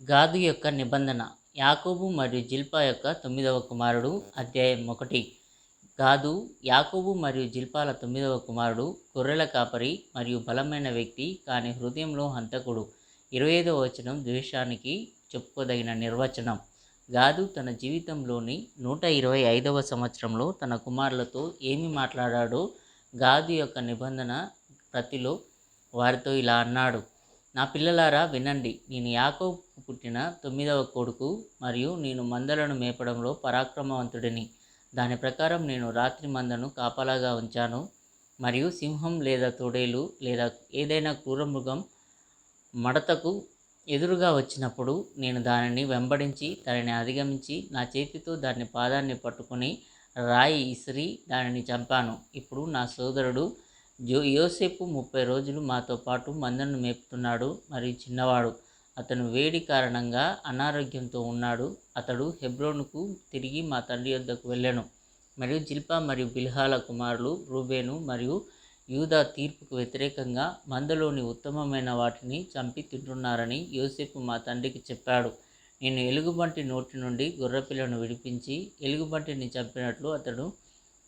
గాదు యొక్క నిబంధన. యాకోబు మరియు జిల్పా యొక్క తొమ్మిదవ కుమారుడు అధ్యాయం ఒకటి. గాదు యాకోబు మరియు జిల్పాల తొమ్మిదవ కుమారుడు గొర్రెల కాపరి మరియు బలమైన వ్యక్తి కానీ హృదయంలో హంతకుడు. ఇరవై ఐదవ వచనం ద్వేషానికి చెప్పుకోదగిన నిర్వచనం. గాదు తన జీవితంలోని నూట ఇరవై ఐదవ సంవత్సరంలో తన కుమారులతో ఏమి మాట్లాడాడో గాదు యొక్క నిబంధన ప్రతిలో వారితో ఇలా అన్నాడు. నా పిల్లలారా వినండి. నేను యాకోబుకు పుట్టిన తొమ్మిదవ కొడుకు మరియు నేను మందలను మేపడంలో పరాక్రమవంతుడిని. దాని ప్రకారం నేను రాత్రి మందను కాపలాగా ఉంచాను. మరియు సింహం లేదా తొడేలు లేదా ఏదైనా క్రూరమృగం మడతకు ఎదురుగా వచ్చినప్పుడు నేను దానిని వెంబడించి దానిని అధిగమించి నా చేతితో దాని పాదాన్ని పట్టుకొని రాయి ఇసిరి దానిని చంపాను. ఇప్పుడు నా సోదరుడు జో యోసేపు ముప్పై రోజులు మాతో పాటు మందను మేపుతున్నాడు. మరియు చిన్నవాడు అతను వేడి కారణంగా అనారోగ్యంతో ఉన్నాడు. అతడు హెబ్రోనుకు తిరిగి మా తండ్రి వద్దకు వెళ్ళాను. మరియు జిల్పా మరియు బిల్హాల కుమారులు రూబేను మరియు యూదా తీర్పుకు వ్యతిరేకంగా మందలోని ఉత్తమమైన వాటిని చంపి తింటున్నారని యోసేపు మా తండ్రికి చెప్పాడు. నేను ఎలుగుబంటి నోటి నుండి గొర్రెపిల్లను విడిపించి ఎలుగుబంటిని చంపినట్లు అతడు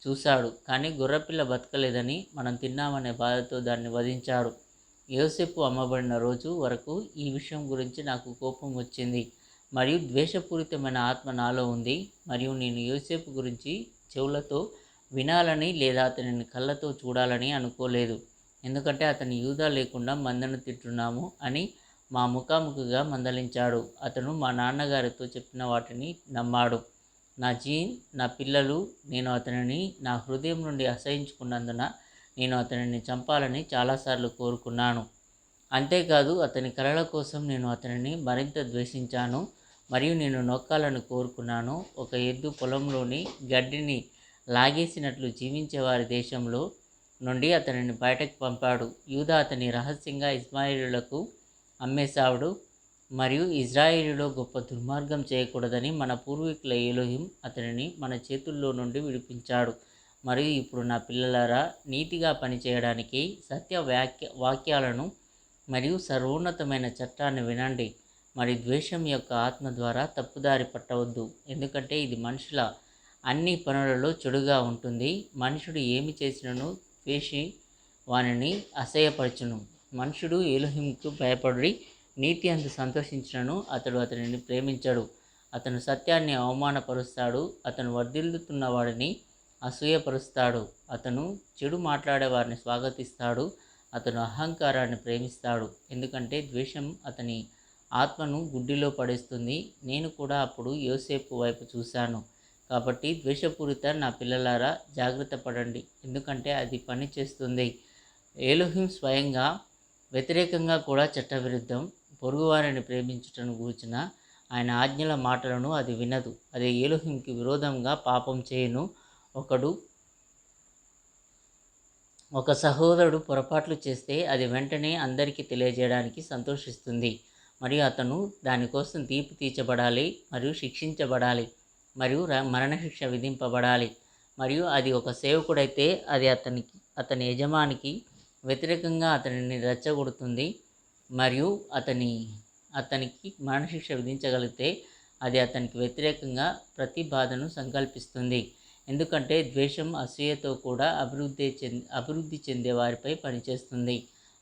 చూశాడు. కానీ గొర్రెపిల్ల బతకలేదని మనం తిన్నామనే బాధతో దాన్ని వధించాడు. యోసేపు అమ్మబడిన రోజు వరకు ఈ విషయం గురించి నాకు కోపం వచ్చింది. మరియు ద్వేషపూరితమైన ఆత్మ నాలో ఉంది. మరియు నేను యోసేపు గురించి చెవులతో వినాలని లేదా అతనిని కళ్ళతో చూడాలని అనుకోలేదు. ఎందుకంటే అతని యూదా లేకుండా మందను తిట్టున్నాము అని మా ముఖాముఖిగా మందలించాడు. అతను మా నాన్నగారితో చెప్పిన వాటిని నమ్మాడు. నా జీన్ నా పిల్లలు నేను అతనిని నా హృదయం నుండి అసహించుకున్నందున నేను అతనిని చంపాలని చాలాసార్లు కోరుకున్నాను. అంతేకాదు అతని కలల కోసం నేను అతనిని మరింత ద్వేషించాను మరియు నేను నొక్కాలని కోరుకున్నాను. ఒక ఎద్దు పొలంలోని గడ్డిని లాగేసినట్లు జీవించే వారి దేశంలో నుండి అతనిని బయటకు పంపాడు. యూదా అతని రహస్యంగా ఇస్మాయిలులకు అమ్మేశావుడు. మరియు ఇజ్రాయిలులో గొప్ప దుర్మార్గం చేయకూడదని మన పూర్వీకుల ఎలోహిం అతనిని మన చేతుల్లో నుండి విడిపించాడు. మరియు ఇప్పుడు నా పిల్లలారా నీతిగా పనిచేయడానికి సత్య వాక్య వాక్యాలను మరియు సర్వోన్నతమైన చట్టాన్ని వినండి. మరి ద్వేషం యొక్క ఆత్మ ద్వారా తప్పుదారి పట్టవద్దు. ఎందుకంటే ఇది మనుషుల అన్ని పనులలో చెడుగా ఉంటుంది. మనుషుడు ఏమి చేసినను ద్వేషి వానిని అసహ్యపరచును. మనుషుడు ఏలుహింకు భయపడి నీతి అందు సంతోషించినను అతడు అతనిని ప్రేమించడు. అతను సత్యాన్ని అవమానపరుస్తాడు. అతను వర్ధిల్లుతున్న వాడిని అసూయపరుస్తాడు. అతను చెడు మాట్లాడే వారిని స్వాగతిస్తాడు. అతను అహంకారాన్ని ప్రేమిస్తాడు. ఎందుకంటే ద్వేషం అతని ఆత్మను గుడ్డిలో పడేస్తుంది. నేను కూడా అప్పుడు యోసేపు వైపు చూశాను. కాబట్టి ద్వేషపూరిత నా పిల్లలారా జాగ్రత్త పడండి. ఎందుకంటే అది పని చేస్తుంది ఏలోహిం స్వయంగా వ్యతిరేకంగా కూడా చట్టవిరుద్ధం. పొరుగువారిని ప్రేమించుటను గూర్చిన ఆయన ఆజ్ఞల మాటలను అది వినదు. అది ఏలుహింకి విరోధంగా పాపం చేయను ఒకడు ఒక సహోదరుడు పొరపాట్లు చేస్తే అది వెంటనే అందరికీ తెలియజేయడానికి సంతోషిస్తుంది. మరియు అతను దానికోసం తీర్పు తీర్చబడాలి మరియు శిక్షించబడాలి మరియు ర- మరణశిక్ష విధింపబడాలి. మరియు అది ఒక సేవకుడైతే అది అతనికి అతని యజమానికి వ్యతిరేకంగా అతనిని రెచ్చగొడుతుంది. మరియు అతని అతనికి మరణశిక్ష విధించగలిగితే అది అతనికి వ్యతిరేకంగా ప్రతి బాధను సంకల్పిస్తుంది. ఎందుకంటే ద్వేషం అసూయతో కూడా అభివృద్ధి చెంది అభివృద్ధి చెందే వారిపై పనిచేస్తుంది.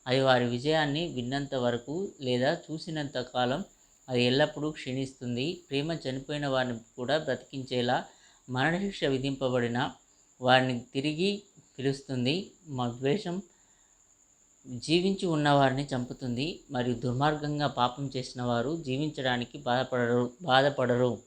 అది వారి విజయాన్ని విన్నంత వరకు లేదా చూసినంత కాలం అది ఎల్లప్పుడూ క్షీణిస్తుంది. ప్రేమ చనిపోయిన వారిని కూడా బ్రతికించేలా మరణశిక్ష విధింపబడిన వారిని తిరిగి పిలుస్తుంది. మా ద్వేషం జీవించి ఉన్నవారిని చంపుతుంది. మరియు దుర్మార్గంగా పాపం చేసిన వారు జీవించడానికి బాధపడరు బాధపడరు.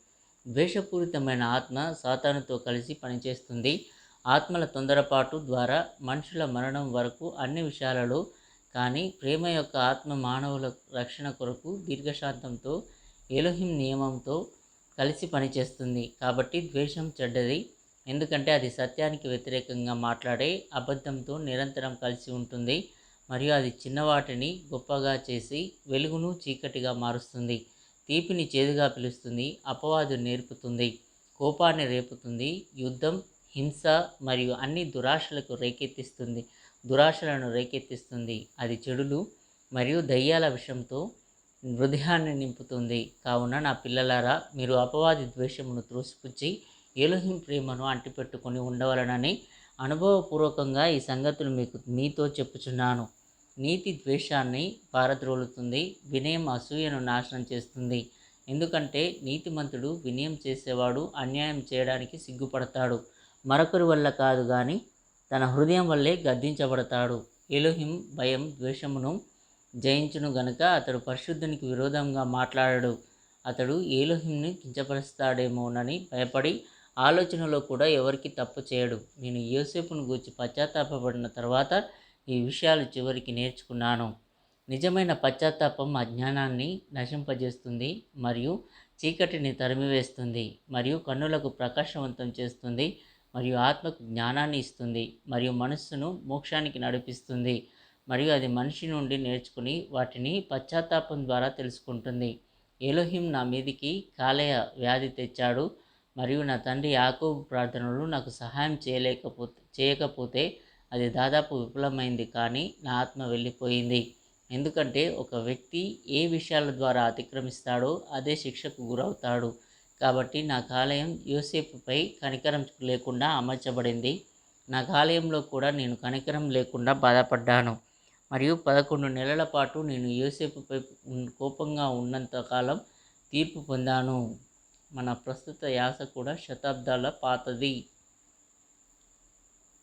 ద్వేషపూరితమైన ఆత్మ సాతానుతో కలిసి పనిచేస్తుంది. ఆత్మల తొందరపాటు ద్వారా మనుషుల మరణం వరకు అన్ని విషయాలలో కానీ ప్రేమ యొక్క ఆత్మ మానవుల రక్షణ కొరకు దీర్ఘశాంతంతో ఎలోహిం నియమంతో కలిసి పనిచేస్తుంది. కాబట్టి ద్వేషం చెడ్డది. ఎందుకంటే అది సత్యానికి వ్యతిరేకంగా మాట్లాడే అబద్ధంతో నిరంతరం కలిసి ఉంటుంది. మరియు అది చిన్నవాటిని గొప్పగా చేసి వెలుగును చీకటిగా మారుస్తుంది. తీపిని చేదుగా పిలుస్తుంది. అపవాదు నేర్పుతుంది. కోపాన్ని రేపుతుంది. యుద్ధం హింస మరియు అన్ని దురాశలకు రేకెత్తిస్తుంది. దురాశలను రేకెత్తిస్తుంది. అది చెడులు మరియు దయ్యాల విషయంతో హృదయాన్ని నింపుతుంది. కావున నా పిల్లలారా మీరు అపవాది ద్వేషమును త్రోసిపుచ్చి ఏలోహిం ప్రేమను అంటిపెట్టుకొని ఉండవలనని అనుభవపూర్వకంగా ఈ సంగతులు మీకు మీతో చెప్పుచున్నాను. నీతి ద్వేషాన్ని పారద్రోలుతుంది వినయం అసూయను నాశనం చేస్తుంది. ఎందుకంటే నీతిమంతుడు వినయం చేసేవాడు అన్యాయం చేయడానికి సిగ్గుపడతాడు. మరొకరి వల్ల కాదు కానీ తన హృదయం వల్లే గద్దించబడతాడు. ఎలోహిం భయం ద్వేషమును జయించును గనుక అతడు పరిశుద్ధునికి విరోధంగా మాట్లాడడు. అతడు ఏలోహింని కించపరుస్తాడేమోనని భయపడి ఆలోచనలో కూడా ఎవరికి తప్పు చేయడు. నేను యోసేపును గూర్చి పశ్చాత్తాపడిన తర్వాత ఈ విషయాలు చివరికి నేర్చుకున్నాను. నిజమైన పశ్చాత్తాపం అజ్ఞానాన్ని నశింపజేస్తుంది మరియు చీకటిని తరిమివేస్తుంది మరియు కన్నులకు ప్రకాశవంతం చేస్తుంది మరియు ఆత్మకు జ్ఞానాన్ని ఇస్తుంది మరియు మనస్సును మోక్షానికి నడిపిస్తుంది మరియు అది మనిషి నుండి నేర్చుకుని వాటిని పశ్చాత్తాపం ద్వారా తెలుసుకుంటుంది. ఎలోహిం నా మీదికి కాలేయ వ్యాధి తెచ్చాడు మరియు నా తండ్రి యాకోబు ప్రార్థనలు నాకు సహాయం చేయలేకపోతే చేయకపోతే అది దాదాపు విఫలమైంది కానీ నా ఆత్మ వెళ్ళిపోయింది. ఎందుకంటే ఒక వ్యక్తి ఏ విషయాల ద్వారా అతిక్రమిస్తాడో అదే శిక్షకు గురవుతాడు. కాబట్టి నా కాలేయం యోసేపుపై కనికరం లేకుండా అమర్చబడింది. నా కాలయంలో కూడా నేను కనికరం లేకుండా బాధపడ్డాను. మరియు పదకొండు నెలల పాటు నేను యోసేపుపై ఉన్- కోపంగా ఉన్నంతకాలం తీర్పు పొందాను. మన ప్రస్తుత యాస కూడా శతాబ్దాల పాతది.